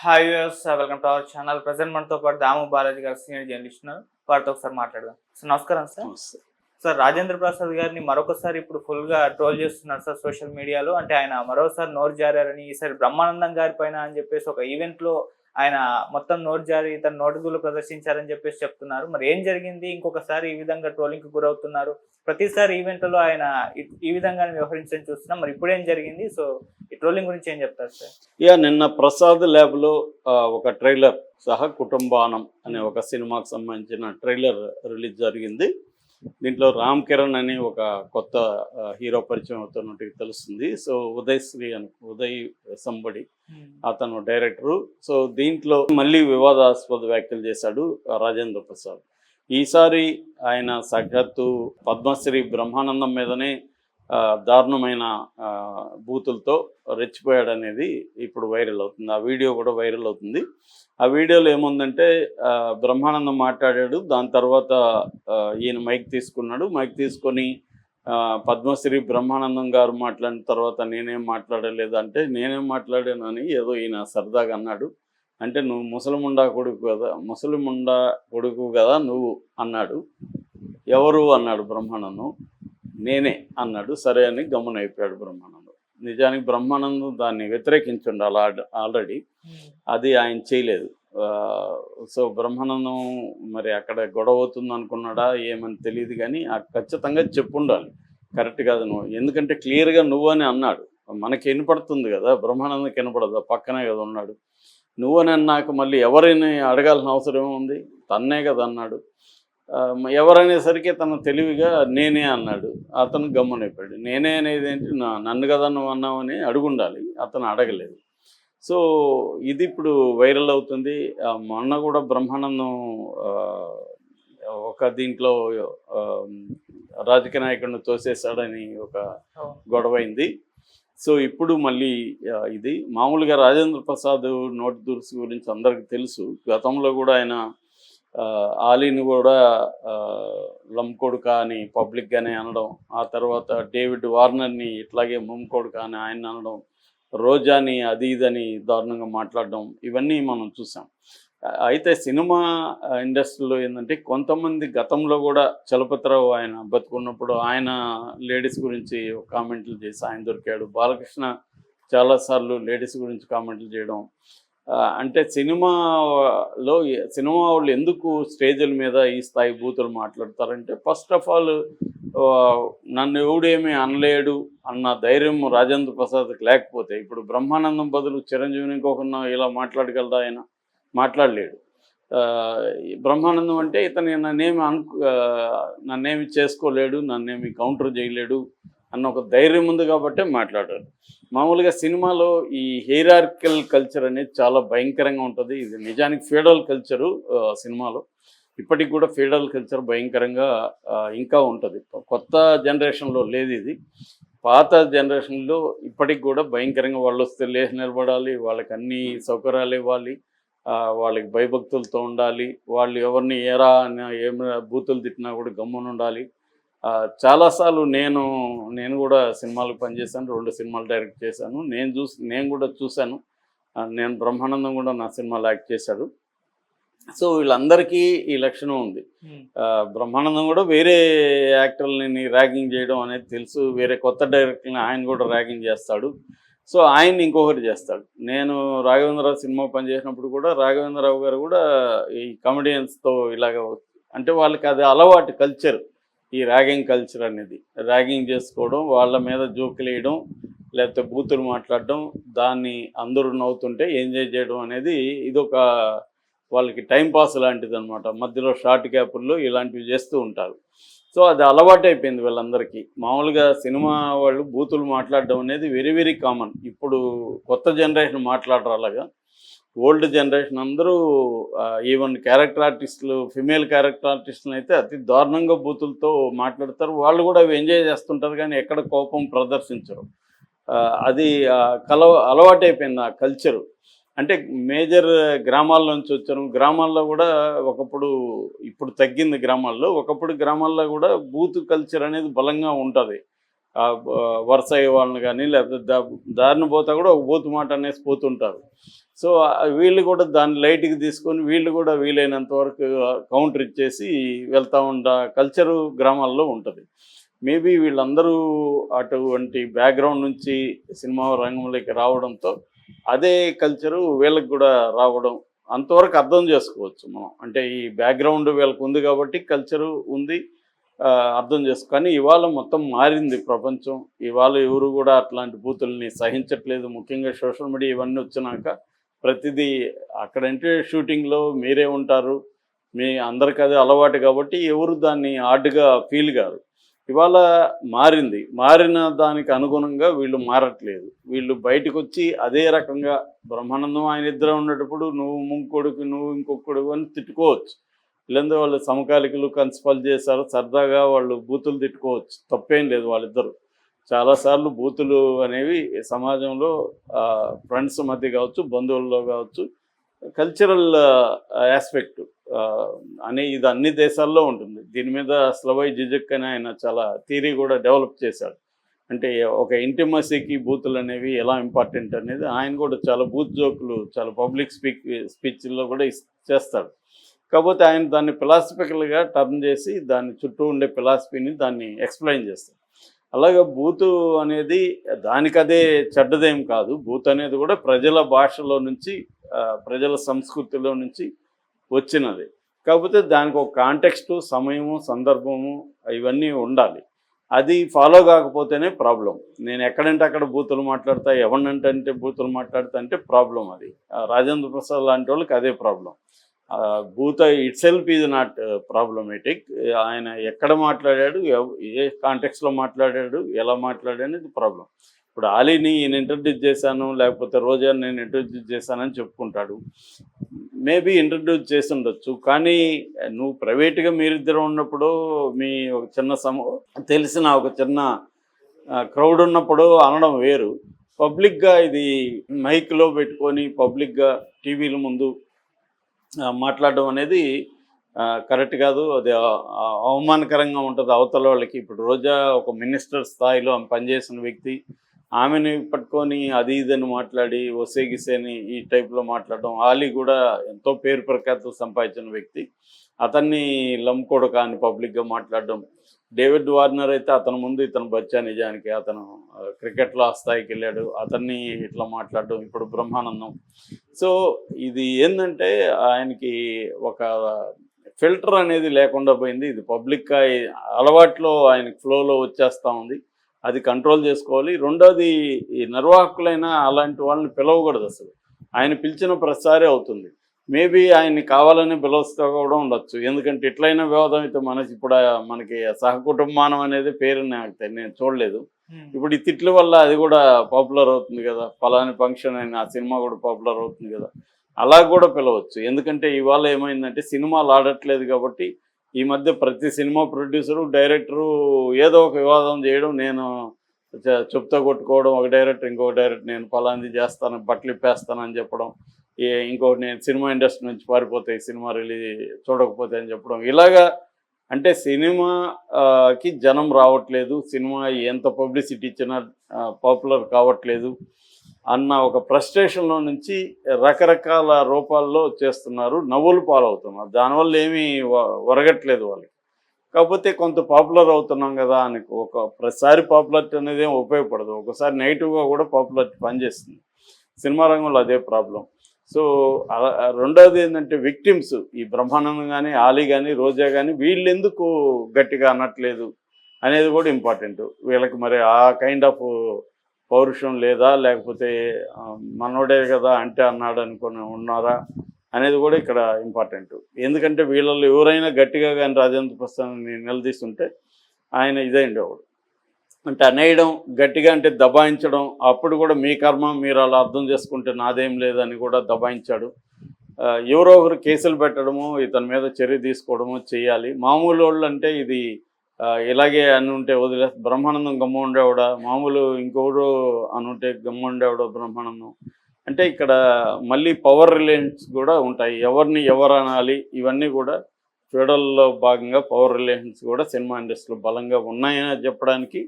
Hi viewers welcome to our channel present మనతో పాటు దాము బాలాజీ గారు సీనియర్ జర్నలిస్ట్ ఉన్నారు. వారితో ఒకసారి మాట్లాడదాం. సార్ నమస్కారం సార్. సార్ రాజేంద్ర ప్రసాద్ గారిని మరొకసారి ఇప్పుడు ఫుల్గా ట్రోల్ చేస్తున్నారు సార్ సోషల్ మీడియాలో అంటే ఆయన మరోసారి నోరు జారారని ఈసారి బ్రహ్మానందం గారి పైన అని చెప్పేసి ఒక ఈవెంట్లో ఆయన మొత్తం నోరు జారి తన నోటుగులు ప్రదర్శించారని చెప్పేసి చెప్తున్నారు. మరి ఏం జరిగింది? ఇంకొకసారి ఈ విధంగా ట్రోలింగ్కు గురవుతున్నారు. ప్రతిసారి ఈవెంట్లో ఆయన ఈ- విధంగా వ్యవహరించడం చూస్తున్నాం. మరి ఇప్పుడు ఏం జరిగింది? సో ఈ ట్రోలింగ్ గురించి ఏం చెప్తారు సార్? ఇక నిన్న ప్రసాద్ ల్యాబ్లో ఒక ట్రైలర్ సహ కుటుంబానం అనే ఒక సినిమాకు సంబంధించిన ట్రైలర్ రిలీజ్ జరిగింది. దీంట్లో రామ్ చరణ్ అని ఒక కొత్త హీరో పరిచయం అవుతున్నట్టు తెలుస్తుంది. సో ఉదయ్ శ్రీ అని ఉదయ్ సంబడి అతను డైరెక్టరు. సో దీంట్లో మళ్ళీ వివాదాస్పద వ్యాఖ్యలు చేశాడు రాజేంద్ర ప్రసాద్. ఈసారి ఆయన సాక్షాత్తు పద్మశ్రీ బ్రహ్మానందం మీదనే దారుణమైన బూతులతో రెచ్చిపోయాడు అనేది ఇప్పుడు వైరల్ అవుతుంది. ఆ వీడియో కూడా వైరల్ అవుతుంది. ఆ వీడియోలో ఏముందంటే బ్రహ్మానందం మాట్లాడాడు. దాని తర్వాత ఈయన మైక్ తీసుకున్నాడు. మైక్ తీసుకొని పద్మశ్రీ బ్రహ్మానందం గారు మాట్లాడిన తర్వాత నేనేం మాట్లాడలేదు అంటే నేనేం మాట్లాడానని ఏదో ఈయన సరదాగా అన్నాడు. అంటే నువ్వు ముసలిముండా కొడుకు కదా ముసలిముండా కొడుకు కదా నువ్వు అన్నాడు. ఎవరు? అన్నాడు బ్రహ్మానందం. నేనే అన్నాడు. సరే అని గమ్మున అయిపోయాడు బ్రహ్మానందం. నిజానికి బ్రహ్మానందం దాన్ని వ్యతిరేకించుండాలి అలా ఆల్రెడీ. అది ఆయన చేయలేదు. సో బ్రహ్మానందం మరి అక్కడ గొడవ అవుతుంది అనుకున్నాడా ఏమని తెలియదు కానీ ఆ ఖచ్చితంగా చెప్పుండాలి. కరెక్ట్ కాదు నువ్వు. ఎందుకంటే క్లియర్గా నువ్వు అని అన్నాడు. మనకి వినపడుతుంది కదా బ్రహ్మానందం వినపడదు. పక్కనే కదా ఉన్నాడు. నువ్వని అన్నాక మళ్ళీ ఎవరిని అడగాల్సిన అవసరం ఉంది తన్నే కదా అన్నాడు. ఎవరనేసరికి తన తెలివిగా నేనే అన్నాడు. అతను గమ్మునైపోయాడు. నేనే అనేది ఏంటి? నా- నన్ను కదా నువ్వు అన్నావని అడుగుండాలి. అతను అడగలేదు. సో ఇది ఇప్పుడు వైరల్ అవుతుంది. మొన్న కూడా బ్రహ్మానందం ఒక దీంట్లో రాజకీయ నాయకుడిని తోసేశాడని ఒక గొడవైంది. సో ఇప్పుడు మళ్ళీ ఇది మామూలుగా రాజేంద్ర ప్రసాద్ నోటి దురుసు గురించి అందరికీ తెలుసు. గతంలో కూడా ఆయన ఆలీని కూడా ఆ, అని పబ్లిక్గానే అనడం ఆ తర్వాత డేవిడ్ వార్నర్ని ఇట్లాగే మమ్ అని ఆయన అనడం రోజాని అది ఇదని దారుణంగా మాట్లాడడం ఇవన్నీ మనం చూసాం. అయితే సినిమా ఇండస్ట్రీలో ఏంటంటే కొంతమంది గతంలో కూడా చలపతిరావు ఆయన బతుకున్నప్పుడు ఆయన లేడీస్ గురించి కామెంట్లు చేసి ఆయన దొరికాడు. బాలకృష్ణ చాలాసార్లు లేడీస్ గురించి కామెంట్లు చేయడం అంటే సినిమాలో సినిమా వాళ్ళు ఎందుకు స్టేజ్ల మీద ఈ స్థాయి బూతులు మాట్లాడతారంటే ఫస్ట్ ఆఫ్ ఆల్ నన్ను ఎవడేమీ అనలేడు అన్న ధైర్యం రాజేంద్ర ప్రసాద్కి లేకపోతే ఇప్పుడు బ్రహ్మానందం బదులు చిరంజీవిని ఇంకొకరిని ఇలా మాట్లాడగలదా ఆయన? మాట్లాడలేడు. బ్రహ్మానందం అంటే ఇతను నన్నేమి అను నన్నేమి చేసుకోలేడు నన్నేమి కౌంటర్ చేయలేడు అన్న ఒక ధైర్యం ఉంది కాబట్టే మాట్లాడారు. మామూలుగా సినిమాలో ఈ హెయిరార్కల్ కల్చర్ అనేది చాలా భయంకరంగా ఉంటుంది. ఇది నిజానికి ఫీడల్ కల్చరు సినిమాలో. ఇప్పటికి కూడా ఫీడల్ కల్చర్ భయంకరంగా ఇంకా ఉంటుంది. కొత్త జనరేషన్లో లేదు ఇది. పాత జనరేషన్లో ఇప్పటికి కూడా భయంకరంగా వాళ్ళు వస్తే లేచి నిలబడాలి వాళ్ళకి అన్ని సౌకర్యాలు ఇవ్వాలి వాళ్ళకి భయభక్తులతో ఉండాలి వాళ్ళు ఎవరిని ఏరా అని ఏమైనా బూతులు తిట్టినా కూడా గమ్మున ఉండాలి చాలాసార్లు నేను నేను కూడా సినిమాలకు పనిచేశాను రెండు సినిమాలు డైరెక్ట్ చేశాను. నేను చూసి నేను కూడా చూశాను. నేను బ్రహ్మానందం కూడా నా సినిమాలో యాక్ట్ చేశాడు. సో వీళ్ళందరికీ ఈ లక్షణం ఉంది. బ్రహ్మానందం కూడా వేరే యాక్టర్లని ర్యాగింగ్ చేయడం అనేది తెలుసు. వేరే కొత్త డైరెక్టర్ని ఆయన కూడా ర్యాగింగ్ చేస్తాడు. సో ఆయన్ని ఇంకొకటి చేస్తాడు. నేను రాఘవేంద్రరావు సినిమా పనిచేసినప్పుడు కూడా రాఘవేంద్రరావు గారు కూడా ఈ కమెడియన్స్తో ఇలాగ అంటే వాళ్ళకి అది అలవాటు కల్చర్ ఈ ర్యాగింగ్ కల్చర్ అనేది. ర్యాగింగ్ చేసుకోవడం వాళ్ళ మీద జోకులు వేయడం లేకపోతే బూతులు మాట్లాడడం దాన్ని అందరూ నవ్వుతుంటే ఎంజాయ్ చేయడం అనేది ఇదొక వాళ్ళకి టైం పాస్ లాంటిది అనమాట మధ్యలో షార్ట్ గ్యాపుల్లో ఇలాంటివి చేస్తూ ఉంటారు. సో అది అలవాటు అయిపోయింది వీళ్ళందరికీ. మామూలుగా సినిమా వాళ్ళు బూతులు మాట్లాడడం అనేది వెరీ వెరీ కామన్ ఇప్పుడు కొత్త జనరేషన్ మాట్లాడరు అలాగా. ఓల్డ్ జనరేషన్ అందరూ ఈవెన్ క్యారెక్టర్ ఆర్టిస్టులు ఫిమేల్ క్యారెక్టర్ ఆర్టిస్టులు అయితే అతి దారుణంగా బూతులతో మాట్లాడతారు. వాళ్ళు కూడా అవి ఎంజాయ్ చేస్తుంటారు కానీ ఎక్కడ కోపం ప్రదర్శించరు. అది కల అలవాటైపోయింది ఆ కల్చరు. అంటే మేజర్ గ్రామాల నుంచి వచ్చాను గ్రామాల్లో కూడా ఒకప్పుడు ఇప్పుడు తగ్గింది గ్రామాల్లో. ఒకప్పుడు గ్రామాల్లో కూడా బూత్ కల్చర్ అనేది బలంగా ఉంటుంది. వరుస అయ్యే వాళ్ళని కానీ లేకపోతే దారిని పోతా కూడా ఒక బూతు మాట అనేసి పోతుంటారు. సో వీళ్ళు కూడా దాన్ని లైట్కి తీసుకొని వీళ్ళు కూడా వీలైనంత వరకు కౌంటర్ ఇచ్చేసి వెళ్తూ ఉండ కల్చరు గ్రామాల్లో ఉంటుంది. మేబీ వీళ్ళందరూ అటువంటి బ్యాక్గ్రౌండ్ నుంచి సినిమా రంగంలోకి రావడంతో అదే కల్చరు వీళ్ళకి కూడా రావడం అంతవరకు అర్థం చేసుకోవచ్చు మనం. అంటే ఈ బ్యాక్గ్రౌండ్ వీళ్ళకు ఉంది కాబట్టి కల్చరు ఉంది. అర్థం చేసుకొని ఇవాళ మొత్తం మారింది ప్రపంచం. ఇవాళ ఎవరు కూడా అట్లాంటి బూతుల్ని సహించట్లేదు. ముఖ్యంగా సోషల్ మీడియా ఇవన్నీ వచ్చినాక ప్రతిదీ అక్కడంటే షూటింగ్లో మీరే ఉంటారు. మీ అందరికి అది అలవాటు కాబట్టి ఎవరు దాన్ని ఆర్డ్గా ఫీల్ కాదు ఇవాళ మారింది. మారిన దానికి అనుగుణంగా వీళ్ళు మారట్లేదు. వీళ్ళు బయటకు వచ్చి అదే రకంగా బ్రహ్మానందం ఆయన ఇద్దరు ఉన్నప్పుడు నువ్వు ముంకొడుకు నువ్వు ఇంకొకడు అని తిట్టుకోవచ్చు. లేదంటే వాళ్ళు సమకాలికలు కన్సిపల్ చేశారు సరదాగా వాళ్ళు బూతులు తిట్టుకోవచ్చు. తప్పేం లేదు వాళ్ళిద్దరు. చాలాసార్లు బూతులు అనేవి సమాజంలో ఫ్రెండ్స్ మధ్య కావచ్చు బంధువుల్లో కావచ్చు కల్చరల్ ఆస్పెక్ట్ అనే ఇది అన్ని దేశాల్లో ఉంటుంది. దీని మీద స్లవై జిజక్ అని ఆయన చాలా థీరీ కూడా డెవలప్ చేశాడు. అంటే ఒక ఇంటిమసీకి బూతులు అనేవి ఎలా ఇంపార్టెంట్ అనేది ఆయన కూడా చాలా బూత్ జోకులు చాలా పబ్లిక్ స్పీక్ స్పీచ్ల్లో కూడా ఇస్- చేస్తాడు. కాకపోతే ఆయన దాన్ని ఫిలాసఫికల్గా టర్న్ చేసి దాని చుట్టూ ఉండే ఫిలాసఫీని దాన్ని ఎక్స్ప్లెయిన్ చేస్తారు అలాగే బూతు అనేది దానికదే చెడ్డదేం కాదు. బూత్ అనేది కూడా ప్రజల భాషలో నుంచి ప్రజల సంస్కృతిలో నుంచి వచ్చినది. కాకపోతే దానికి ఒక కాంటెక్స్టు సమయము సందర్భము ఇవన్నీ ఉండాలి. అది ఫాలో కాకపోతేనే ప్రాబ్లం నేను ఎక్కడంటే అక్కడ బూతులు మాట్లాడతా ఎవరినంటే అంటే బూతులు మాట్లాడతా అంటే ప్రాబ్లం అది. రాజేంద్ర ప్రసాద్ లాంటి వాళ్ళకి అదే problem but itself is not problematic ఆయన ఎక్కడ మాట్లాడాడు ఏ కాంటెక్స్లో మాట్లాడాడు ఎలా మాట్లాడాడు ప్రాబ్లం ఇప్పుడు ఆలీని నేను ఇంట్రడ్యూస్ చేశాను లేకపోతే రోజా నేను ఇంట్రడ్యూస్ చేశానని చెప్పుకుంటాడు. మేబీ ఇంట్రడ్యూస్ చేసి ఉండొచ్చు కానీ నువ్వు ప్రైవేట్గా మీరిద్దరు ఉన్నప్పుడు మీ ఒక చిన్న సమ తెలిసిన ఒక చిన్న క్రౌడ్ ఉన్నప్పుడు అనడం వేరు. పబ్లిక్గా ఇది మైక్లో పెట్టుకొని పబ్లిక్గా టీవీల ముందు మాట్లాడడం అనేది కరెక్ట్ కాదు. అది అవమానకరంగా ఉంటుంది అవతల వాళ్ళకి. ఇప్పుడు రోజా ఒక మినిస్టర్ స్థాయిలో ఆమె పనిచేసిన వ్యక్తి. ఆమెను పట్టుకొని అది ఇదని మాట్లాడి ఒసేగిసేని ఈ టైప్లో మాట్లాడడం. ఆలీ కూడా ఎంతో పేరు ప్రఖ్యాతం సంపాదించిన వ్యక్తి. అతన్ని లంకోడు కాని పబ్లిక్గా మాట్లాడడం. డేవిడ్ వార్నర్ అయితే అతని ముందు ఇతను బచ్చా నిజానికి అతను క్రికెట్లో ఆ స్థాయికి వెళ్ళాడు. అతన్ని ఇట్లా మాట్లాడడం ఇప్పుడు బ్రహ్మానందం. సో ఇది ఏంటంటే ఆయనకి ఒక ఫిల్టర్ అనేది లేకుండా పోయింది. ఇది పబ్లిక్ అలవాట్లో ఆయనకి ఫ్లోలో వచ్చేస్తూ ఉంది. అది కంట్రోల్ చేసుకోవాలి. రెండోది ఈ నిర్వాహకులైన అలాంటి వాళ్ళని పిలవకూడదు అసలు. ఆయన పిలిచిన ప్రతిసారి అవుతుంది. మేబీ ఆయన్ని కావాలని పిలుస్తూ కూడా ఉండొచ్చు. ఎందుకంటే ఎట్లయినా వివాదం అయితే మనకి ఇప్పుడు మనకి సహకుటుంబానం అనేది పేరు నాకు నేను చూడలేదు. ఇప్పుడు ఈ తిట్ల వల్ల అది కూడా పాపులర్ అవుతుంది కదా. ఫలాని ఫంక్షన్ అయిన ఆ సినిమా కూడా పాపులర్ అవుతుంది కదా. అలా కూడా పిలవచ్చు. ఎందుకంటే ఇవాళ ఏమైందంటే సినిమాలు ఆడట్లేదు కాబట్టి ఈ మధ్య ప్రతి సినిమా ప్రొడ్యూసరు డైరెక్టరు ఏదో ఒక వివాదం చేయడం నేను చెప్తా కొట్టుకోవడం ఒక డైరెక్టర్ ఇంకొక డైరెక్టర్ నేను ఫలాంది చేస్తాను బట్టలు ఇప్పేస్తానని చెప్పడం ఏ ఇంకొకటి నేను సినిమా ఇండస్ట్రీ నుంచి పారిపోతాయి సినిమా రిలీజ్ చూడకపోతే అని చెప్పడం. ఇలాగా అంటే సినిమాకి జనం రావట్లేదు సినిమా ఎంత పబ్లిసిటీ ఇచ్చినా పాపులర్ కావట్లేదు. అన్న ఒక ఫ్రస్ట్రేషన్లో నుంచి రకరకాల రూపాల్లో చేస్తున్నారు నవ్వులు పాలవుతున్నారు. దానివల్ల ఏమీ ఒరగట్లేదు వాళ్ళకి. కాకపోతే కొంత పాపులర్ అవుతున్నాం కదా అని ఒక ప్రతిసారి పాపులారిటీ అనేది ఏం ఉపయోగపడదు. ఒకసారి నెగిటివ్గా కూడా పాపులారిటీ పనిచేస్తుంది. సినిమా రంగంలో అదే ప్రాబ్లం సో అలా- ఏంటంటే విక్టిమ్స్ ఈ బ్రహ్మానందం కానీ ఆలీ కానీ రోజా కానీ వీళ్ళు ఎందుకు గట్టిగా అనట్లేదు అనేది కూడా ఇంపార్టెంట్ వీళ్ళకి మరి ఆ కైండ్ ఆఫ్ పౌరుషం లేదా లేకపోతే మనోడే కదా అంటే అన్నాడు అనుకుని ఉన్నారా అనేది కూడా ఇక్కడ ఇంపార్టెంట్. ఎందుకంటే వీళ్ళల్లో ఎవరైనా గట్టిగా కానీ రాజేంద్ర ప్రసాద్ని నిలదీస్తుంటే ఆయన ఇదే ఒకడు. అంటే అనేయడం గట్టిగా అంటే దబాయించడం అప్పుడు కూడా మీ కర్మ మీరు అలా అర్థం చేసుకుంటే నాదేం లేదని కూడా దబాయించాడు. ఎవరో ఒకరు కేసులు పెట్టడము ఇతని మీద చర్య తీసుకోవడము చేయాలి. మామూలు వాళ్ళు అంటే ఇది ఇలాగే అని ఉంటే వదిలే. బ్రహ్మానందం గమ్మ ఉండేవాడ మామూలు ఇంకొకడు అని ఉంటే గమ్మ ఉండేవాడ బ్రహ్మానందం. అంటే ఇక్కడ మళ్ళీ పవర్ రిలేషన్స్ కూడా ఉంటాయి. ఎవరిని ఎవరు అనాలి? ఇవన్నీ కూడా ఫెడరల్లో భాగంగా పవర్ రిలేషన్స్ కూడా సినిమా ఇండస్ట్రీలో బలంగా ఉన్నాయని చెప్పడానికి